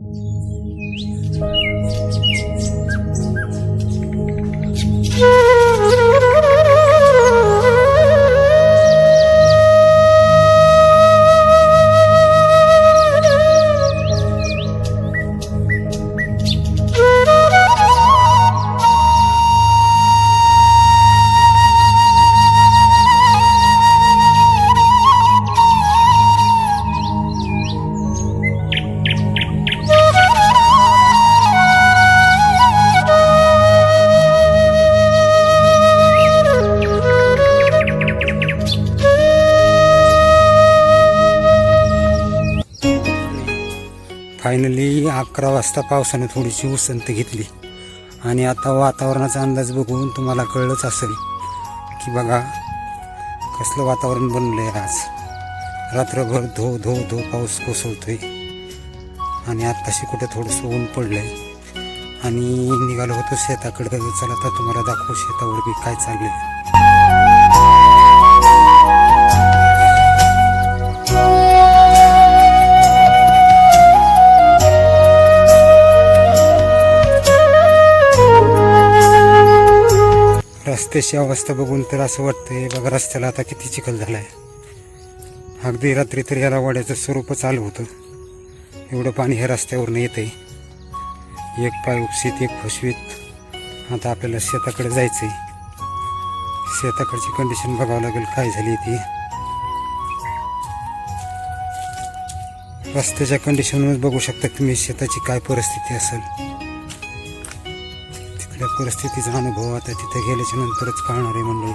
Música finally अकरा वाजता पावसाने थोडीशी उसंत घेतली. आणि आता वातावरणाचा अंदाज बघून तुम्हाला कळलंच असेल की बघा कसलं वातावरण बनलं आहे आज. रात्रभर धो धो धो पाऊस कोसळतोय. आणि आत्ताशी कुठे थोडंसं ऊन पडलं आहे आणि निघालो होतो शेताकडे. चला तर तुम्हाला दाखवू शेतावर बी काय चाललंय. रस्त्याची अवस्था बघून तर असं वाटतंय बघा रस्त्याला आता किती चिखल झालाय. अगदी रात्री तर याला वाड्याचं स्वरूपच आलं होतं. एवढं पाणी ह्या येतं आहे एक पाय उपशीत एक फसवीत. आता आपल्याला शेताकडे जायचं आहे शेताकडची कंडिशन बघावं लागेल काय झाली ती. रस्त्याच्या कंडिशनवरच बघू शकता तुम्ही शेताची काय परिस्थिती असेल. आपल्या परिस्थितीचा अनुभव आता तिथे गेल्याच्या नंतरच कळणार आहे मंडळी.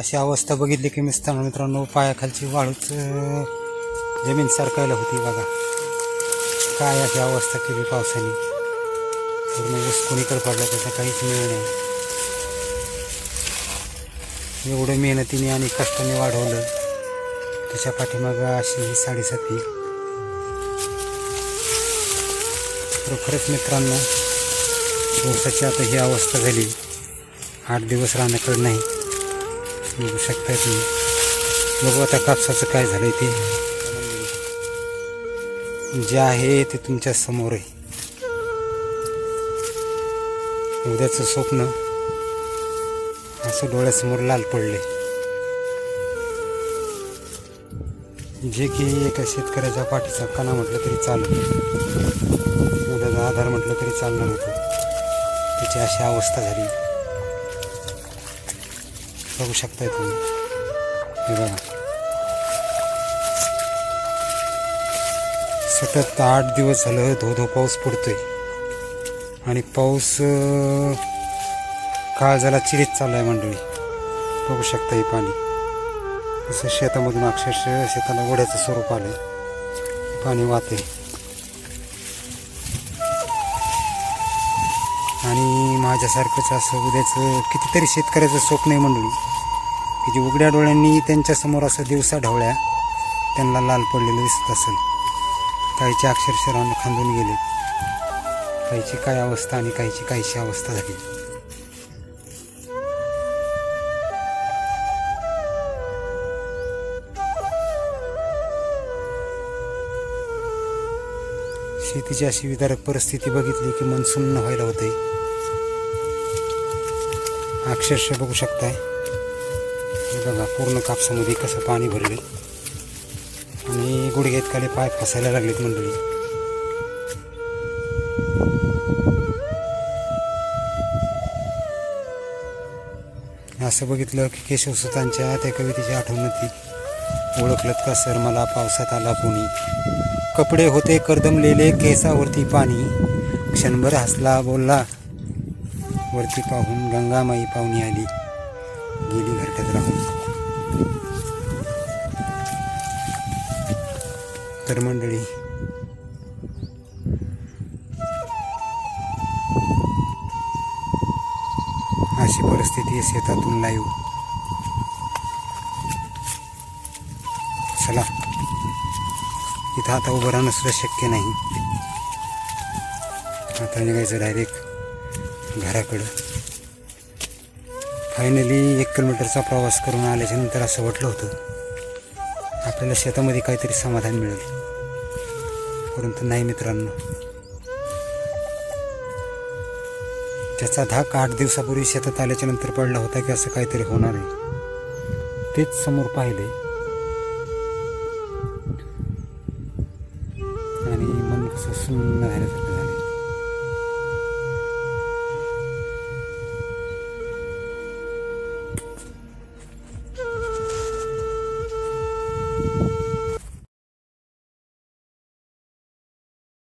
अशी अवस्था बघितली की मिस्ताना मित्रांनो पायाखालची वाळूच जमीन सरकायला होती बघा. काय अशी अवस्था केली पावसाने. पूर्ण ऊस कोणीकडे पडला त्याचा काहीच मिळ नाही. एवढं मेहनतीने आणि कष्टाने वाढवलं. त्याच्या पाठीमागं अशी ही साडेसाती खरोखरच मित्रांनो ऊसाची आता ही अवस्था झाली. आठ दिवस राहण्याकडे नाही. बघू शकताय तुम्ही बघू आता कापसाचं काय झालंय ते. जे आहे ते तुमच्यासमोर आहे. उद्याचं स्वप्न. असं डोळ्यासमोर लाल पडले जे की एका शेतकऱ्याच्या पाठीचा कणा म्हटलं तरी चालत उद्याचा आधार म्हटलं तरी चालणार होतं. त्याची अशी अवस्था झाली. बघू शकताय तुम्ही. हे बघा. सतत आठ दिवस झालं धो धो पाऊस पडतोय. आणि पाऊस काळ झाला चिरीत चाललाय मंडळी. बघू शकता हे पाणी. असं शेतामधून अक्षरशः शेताला ओढ्याचं स्वरूप आलंय. पाणी वाहते आणि माझ्यासारखंच असं उद्याचं कितीतरी शेतकऱ्याचं स्वप्न आहे मंडळी. की जे उघड्या डोळ्यांनी त्यांच्यासमोर असं दिवसा ढवळ्या त्यांना लाल पडलेलं दिसत असेल. काहीचे अक्षरशरानं खांदून गेले. काहीची काय अवस्था आणि काहीची काहीशी अवस्था झाली. शेतीची अशी विदारक परिस्थिती बघितली की मन सुन्न व्हायला होते अक्षरशः बघू शकताय. हे बघा पूर्ण कापसामध्ये कसं पाणी भरले आणि गुडघ्यात खाली पाय फसायला लागलेत मंडळी. असं बघितलं की केशवसुतांच्या त्या कवितेची आठवण होती ओळखलत का सर मला पावसात आला कोणी? कपडे होते कर्दमलेले केसावरती पाणी. क्षणभर हसला बोलला वरती पाहून गंगामाई पाहुणी आली. गेली घरट्यात राहून. तर मंडळी अशी परिस्थिती आहे शेतातून लाईव्ह चला इथं आता उभं राहणं सुद्धा शक्य नाही. आता निघायचं डायरेक्ट घराकडं. फायनली एक किलोमीटरचा प्रवास करून आल्याच्यानंतर असं वाटलं होतं. आपल्याला शेतामध्ये काहीतरी समाधान मिळेल. परंतु नाही मित्रांनो. त्याचा धाक आठ दिवसापूर्वी शेतात आल्याच्यानंतर पडला होता की असं काहीतरी होणार आहे. तेच समोर पाहिले.